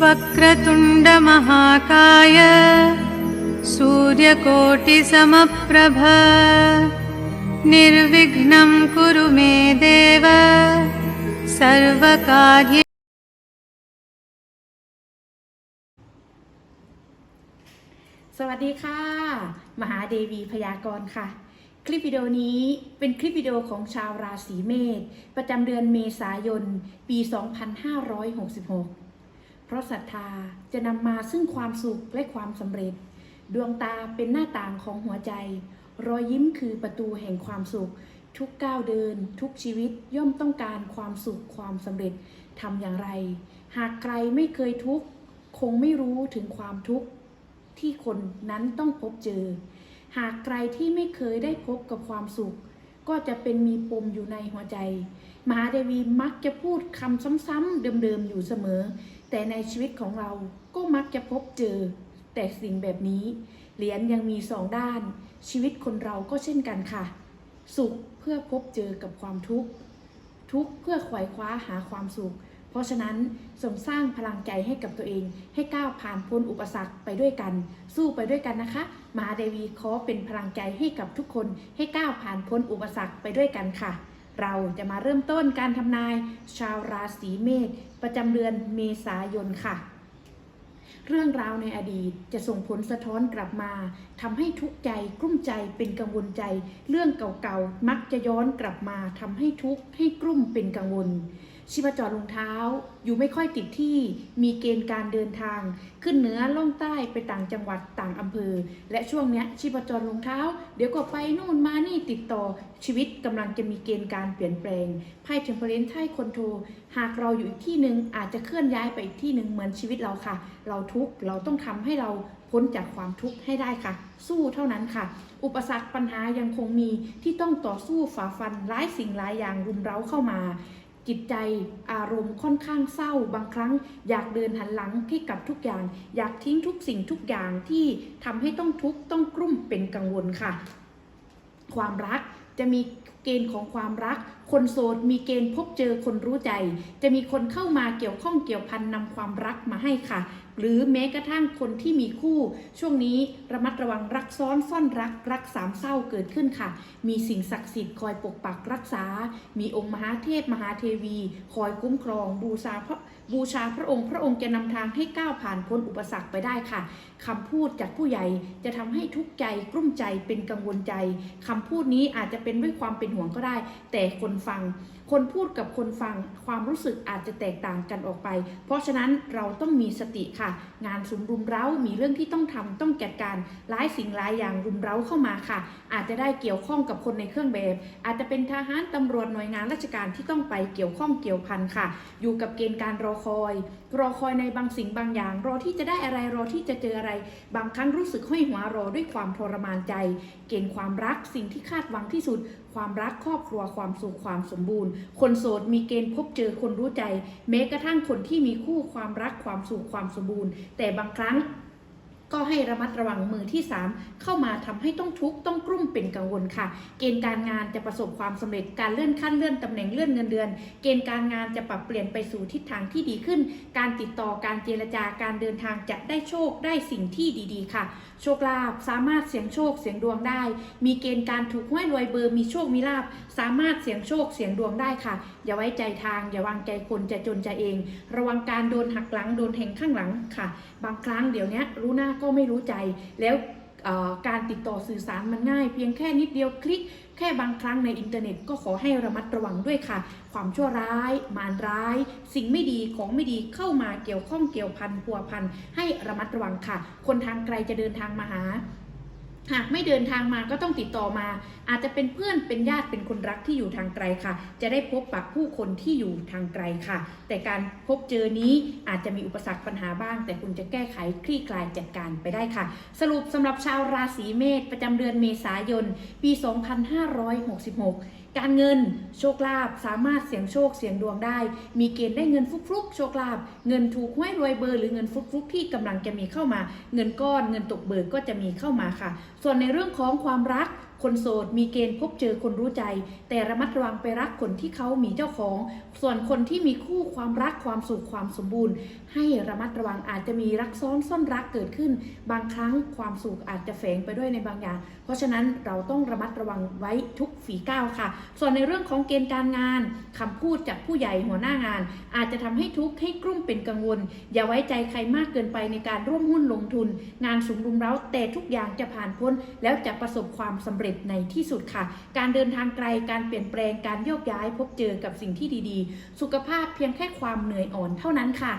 वक्रतुण्डमहाकाय सूर्यकोटिसमप्रभ निर्विघ्नं कुरु मे देव सर्वकार्ये สวัสดีค่ะ มหาเดวีพยากรณ์ค่ะ คลิปวิดีโอนี้เป็นคลิปวิดีโอของชาวราศีเมษประจำเดือนเมษายน ปี 2566 เพราะศรัทธาจะนำมาซึ่งความสุขและความสำเร็จ ดวงตาเป็นหน้าต่างของหัวใจ รอยยิ้มคือประตูแห่งความสุข ทุกก้าวเดิน ทุกชีวิตย่อมต้องการความสุขความสำเร็จทำอย่างไร หากใครไม่เคยทุกข์คงไม่รู้ถึงความทุกข์ที่คนนั้นต้องพบเจอ หากใครที่ไม่เคยได้พบกับความสุข ก็จะเป็นมีปมอยู่ในหัวใจ มหาเดวีมักจะพูดคำซ้ำๆเดิมๆอยู่เสมอ แต่ในชีวิตของเราก็มักจะพบเจอ แต่สิ่งแบบนี้ เหรียญยังมีสองด้าน ชีวิตคนเราก็เช่นกันค่ะ สุขเพื่อพบเจอกับความทุกข์ ทุกข์เพื่อขวายคว้าหาความสุข เพราะฉะนั้นส่งสร้างพลังใจให้กับตัวเอง ให้ก้าวผ่านพ้นอุปสรรคไปด้วยกัน สู้ไปด้วยกันนะคะ มาเดวีขอเป็นพลังใจให้กับทุกคน ให้ก้าวผ่านพ้นอุปสรรคไปด้วยกันค่ะ เราจะมาเริ่มต้นการทำนาย ชาวราศีเมษประจำเดือนเมษายนค่ะเรื่องราวในอดีตจะส่งผลสะท้อนกลับมาทำให้ทุกข์ใจกลุ้มใจเป็นกังวลใจ เรื่องเก่าๆ มักจะย้อนกลับมาทำให้ทุกข์ให้กลุ้มเป็นกังวล ชีพจรรองเท้า อยู่ไม่ค่อยติดที่ มีเกณฑ์การเดินทาง ขึ้นเหนือล่องใต้ไปต่างจังหวัดต่างอำเภอ และช่วงเนี้ยชีพจรรองเท้า เดี๋ยวก็ไปนู่นมานี่ติดต่อชีวิตกำลังจะมีเกณฑ์การเปลี่ยนแปลงไพ่เทมเพลนไพ่คนโทรหากเราอยู่อีกที่หนึ่งอาจจะเคลื่อนย้ายไปอีกที่หนึ่งเหมือนชีวิตเราค่ะ เราทุกข์เราต้องทำให้เราพ้นจากความทุกข์ให้ได้ค่ะ สู้เท่านั้นค่ะ อุปสรรคปัญหายังคงมีที่ต้องต่อสู้ฝ่าฟันหลายสิ่งหลายอย่างรุมเร้าเข้ามา จิตใจอารมณ์ค่อนข้างเศร้าบางครั้ง อยากเดินหันหลังให้กับทุกอย่าง อยากทิ้งทุกสิ่งทุกอย่างที่ทำให้ต้องทุกข์ต้องกลุ้มเป็นกังวลค่ะ ความรักจะมีเกณฑ์ของความรักคนโสดมีเกณฑ์พบเจอคนรู้ใจ จะมีคนเข้ามาเกี่ยวข้องเกี่ยวพันนำความรักมาให้ค่ะ หรือแม้กระทั่งคนที่มีคู่ ช่วงนี้ระมัดระวังรักซ้อนซ่อนรักรักสามเศร้าเกิดขึ้นค่ะ มีสิ่งศักดิ์สิทธิ์คอยปกปักรักษา มีองค์มหาเทพมหาเทวี คอยคุ้มครองบูชาพระบูชาพระองค์พระองค์จะนำทางให้ก้าวผ่านพ้นอุปสรรคไปได้ค่ะคำพูดจากผู้ใหญ่จะทำให้ทุกข์ใจกลุ้มใจเป็นกังวลใจคำพูดนี้อาจจะเป็นด้วยความเป็นห่วงก็ได้ แต่คนฟัง คนพูดกับคนฟัง ความรู้สึกอาจจะแตกต่างกันออกไป เพราะฉะนั้นเราต้องมีสติค่ะ งานสุมรุมเร้า มีเรื่องที่ต้องทำต้องจัดการหลายสิ่งหลายอย่างรุมเร้าเข้ามาค่ะ อาจจะได้เกี่ยวข้องกับคนในเครื่องแบบ อาจจะเป็นทหารตำรวจหน่วยงานราชการที่ต้องไปเกี่ยวข้องเกี่ยวพันค่ะ อยู่กับเกณฑ์การรอคอย รอคอยในบางสิ่งบางอย่าง รอที่จะได้อะไรรอที่จะเจออะไร บางครั้งรู้สึกห้อยหัวรอด้วยความทรมานใจ เกณฑ์ความรักสิ่งที่คาดหวังที่สุด ความรักครอบครัวความสุขความสมบูรณ์ คนโสดมีเกณฑ์พบเจอคนรู้ใจ แม้กระทั่งคนที่มีคู่ความรักความสุขความสมบูรณ์ แต่บางครั้ง ก็ให้ระมัดระวังมือที่ 3 เข้ามาทำให้ต้องทุกข์ต้องกลุ้มเป็นกังวลค่ะ เกณฑ์การงานจะประสบความสำเร็จการเลื่อนขั้นเลื่อนตำแหน่งเลื่อนเงินเดือน เกณฑ์การงานจะปรับเปลี่ยนไปสู่ทิศทางที่ดีขึ้น การติดต่อการเจรจาการเดินทางจะได้โชคได้สิ่งที่ดีๆ ค่ะ โชคลาภสามารถเสี่ยงโชคเสี่ยงดวงได้ มีเกณฑ์การถูกห้วยรวยเบอร์มีโชคมีลาภสามารถเสี่ยงโชคเสี่ยงดวงได้ค่ะ อย่าไว้ใจทาง อย่าวางใจคนจะจนจะเอง ระวังการโดนหักหลังโดนแทงข้างหลังค่ะ บางครั้งเดี๋ยวนี้รู้หน้าก็ไม่รู้ใจ แล้วการติดต่อสื่อสารมันง่าย เพียงแค่นิดเดียวคลิก แค่บางครั้งในอินเทอร์เน็ตก็ขอให้ระมัดระวังด้วยค่ะ ความชั่วร้าย มารร้าย สิ่งไม่ดีของไม่ดีเข้ามาเกี่ยวข้องเกี่ยวพันพัวพันให้ระมัดระวังค่ะ คนทางไกลจะเดินทางมาหา หากไม่เดินทางมาก็ต้องติดต่อมา อาจจะเป็นเพื่อนเป็นญาติเป็นคนรักที่อยู่ทางไกลค่ะ จะได้พบปะผู้คนที่อยู่ทางไกลค่ะ แต่การพบเจอนี้อาจจะมีอุปสรรคปัญหาบ้าง แต่คุณจะแก้ไขคลี่คลายจัดการไปได้ค่ะ สรุปสำหรับชาวราศีเมษประจำเดือนเมษายน ปี 2566การเงินโชคลาภสามารถเสี่ยงโชคเสี่ยงดวงได้ มีเกณฑ์ได้เงินฟลุกๆโชคลาภเงินถูกห้วยรวยเบอร์หรือเงินฟลุกๆที่กำลังจะมีเข้ามา เงินก้อนเงินตกเบิกก็จะมีเข้ามาค่ะ ส่วนในเรื่องของความรักคนโสดมีเกณฑ์พบเจอคนรู้ใจ แต่ระมัดระวังไปรักคนที่เขามีเจ้าของ ส่วนคนที่มีคู่ความรักความสุขความสมบูรณ์ ให้ระมัดระวังอาจจะมีรักซ้อนซ่อนรักเกิดขึ้น บางครั้งความสุขอาจจะแฝงไปด้วยในบางอย่าง เพราะฉะนั้นเราต้องระมัดระวังไว้ทุก ฝีก้าวค่ะ ส่วนในเรื่องของเกณฑ์การงานคำพูดจากผู้ใหญ่หัวหน้างาน อาจจะทำให้ทุกข์ให้กลุ้มเป็นกังวล อย่าไว้ใจใครมากเกินไปในการร่วมหุ้นลงทุน งานสุมรุมเร้าแต่ทุกอย่างจะผ่านพ้น แล้วจะประสบความสำเร็จในที่สุดค่ะ การเดินทางไกลการเปลี่ยนแปลงการโยกย้ายพบเจอกับสิ่งที่ดีๆ สุขภาพเพียงแค่ความเหนื่อยอ่อนเท่านั้นค่ะ